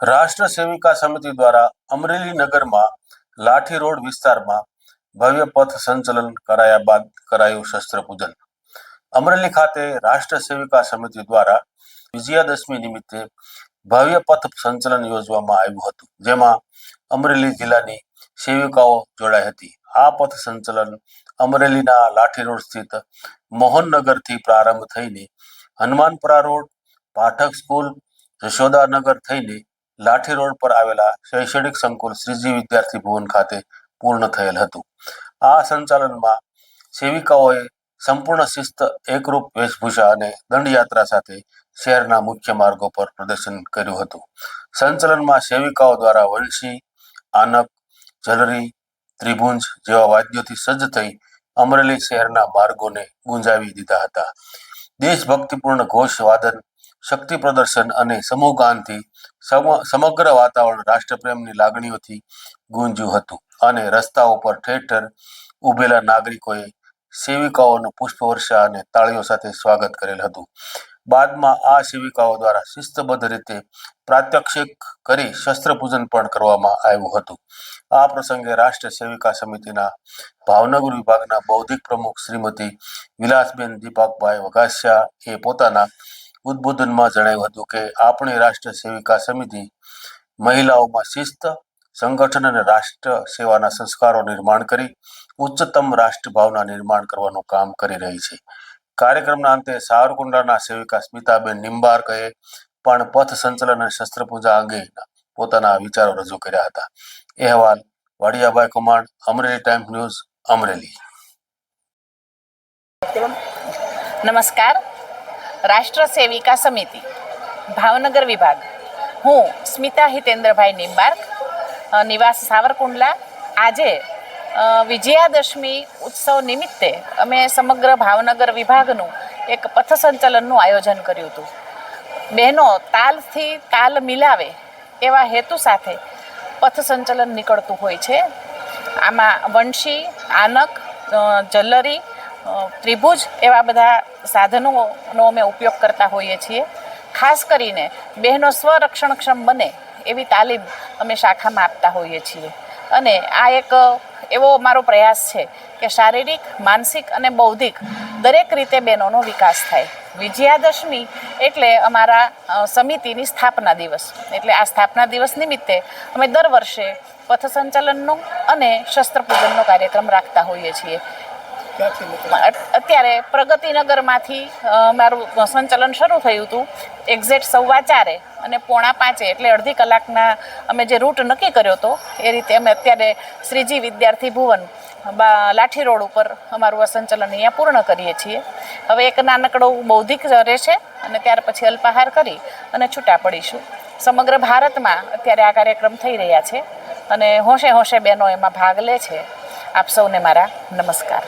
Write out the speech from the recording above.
રાષ્ટ્ર સેવિકા સમિતિ દ્વારા અમરેલી નગરમાં લાઠી રોડ વિસ્તારમાં ભવ્ય પથ સંચલન કરાયા બાદ કરાયું શસ્ત્ર પૂજન અમરેલી ખાતે રાષ્ટ્ર સેવિકા સમિતિ દ્વારા વિજયાદશમી નિમિત્તે ભવ્ય પથ સંચલન યોજવામાં આવ્યું હતું, જેમાં અમરેલી જિલ્લાની સેવિકાઓ જોડાઈ હતી. આ પથ સંચલન અમરેલીના લાઠી રોડ સ્થિત મોહનનગરથી પ્રારંભ થઈને હનુમાનપુરા રોડ, પાઠક સ્કૂલ, જશોદાનગર થઈને લાઠી રોડ પર આવેલા શૈક્ષણિક સંકુલ શ્રીજી વિદ્યાર્થી ભવન ખાતે પૂર્ણ થયેલ હતું. આ સંચાલનમાં સેવિકાઓએ સંપૂર્ણ શિસ્ત, એકરૂપ વેશભૂષા અને દંડયાત્રા સાથે શહેરના મુખ્ય માર્ગો પર પ્રદર્શન કર્યું હતું. સંચલનમાં સેવિકાઓ દ્વારા વંશી, આનક, જલરી, ત્રિભુંજ જેવા વાદ્યોથી સજ્જ થઈ અમરેલી શહેરના માર્ગોને ગુંજાવી દીધા હતા. દેશભક્તિપૂર્ણ ઘોષ વાદન શક્તિ પ્રદર્શન અને સમૂહ ગાનથી સમ- સમગ્ર વાતાવરણ રાષ્ટ્રપ્રેમની લાગણીઓથી ગુંજ્યું હતું અને રસ્તાઓ પર ઠેર ઠેર ઉભેલા નાગરિકોએ સેવિકાઓનું પુષ્પવર્ષા અને તાળીઓ સાથે સ્વાગત કરેલ હતું. બાદમાં આ સેવિકાઓ દ્વારા શિસ્તબદ્ધ રીતે પ્રાત્યક્ષિક કરી શસ્ત્રપૂજન પણ કરવામાં આવ્યું હતું. આ પ્રસંગે રાષ્ટ્ર સેવિકા સમિતિના ભાવનગર વિભાગના બૌદ્ધિક પ્રમુખ શ્રીમતી વિલાસબેન દીપકભાઈ વઘાસિયા એ પોતાના ઉદ્બોધનમાં જણાવ્યું હતું કે આપણી રાષ્ટ્ર સેવિકા સમિતિ મહિલાઓમાં શિસ્ત, સંગઠન અને રાષ્ટ્ર સેવાના સંસ્કારો નિર્માણ કરી ઉચ્ચતમ રાષ્ટ્રભાવના નિર્માણ કરવાનું કામ કરી રહી છે. કાર્યક્રમના અંતે સાવરકુંડલાના સેવિકા સ્મિતાબેન નિંબારકએ પણ પથ સંચલન અને શસ્ત્રપૂજા અંગે પોતાના વિચારો રજૂ કર્યા હતા. અહેવાલ, વાડિયાભાઈ કુમાર, અમરેલી ટાઈમ્સ ન્યૂઝ, અમરેલી. નમસ્કાર. રાષ્ટ્ર સેવિકા સમિતિ, ભાવનગર વિભાગ. હું સ્મિતા હિતેન્દ્રભાઈ નિંબાર્ક નિવાસ સાવરકુંડલા. આજે વિજયાદશમી ઉત્સવ નિમિત્તે અમે સમગ્ર ભાવનગર વિભાગનું એક પથસંચલનનું આયોજન કર્યું હતું. બહેનો તાલથી તાલ મિલાવે એવા હેતુ સાથે પથસંચલન નીકળતું હોય છે. આમાં વંશી, આનક જલ્લરી ત્રિભુજ એવા બધા સાધનોનો અમે ઉપયોગ કરતા હોઈએ છીએ. ખાસ કરીને બહેનો સ્વરક્ષણક્ષમ બને એવી તાલીમ અમે શાખામાં આપતા હોઈએ છીએ. અને આ એક એવો મારો પ્રયાસ છે કે શારીરિક, માનસિક અને બૌદ્ધિક દરેક રીતે બહેનોનો વિકાસ થાય. વિજયાદશમી એટલે અમારા સમિતિની સ્થાપના દિવસ. એટલે આ સ્થાપના દિવસ નિમિત્તે અમે દર વર્ષે પથસંચલનનો અને શસ્ત્ર પૂજનનો કાર્યક્રમ રાખતા હોઈએ છીએ. અત્યારે પ્રગતિનગરમાંથી મારું સંચલન શરૂ થયું હતું એક્ઝેક્ટ સવા ચારે અને પોણા પાંચે, એટલે અડધી કલાકના અમે જે રૂટ નક્કી કર્યો હતો, એ રીતે અમે અત્યારે શ્રીજી વિદ્યાર્થી ભુવન લાઠી રોડ ઉપર અમારું આ સંચલન અહીંયા પૂર્ણ કરીએ છીએ. હવે એક નાનકડું બૌદ્ધિક રહેશે અને ત્યાર પછી અલ્પાહાર કરી અને છૂટા પડીશું. સમગ્ર ભારતમાં અત્યારે આ કાર્યક્રમ થઈ રહ્યા છે અને હોંશે હોંશે બહેનો એમાં ભાગ લે છે. આપ સૌને મારા નમસ્કાર.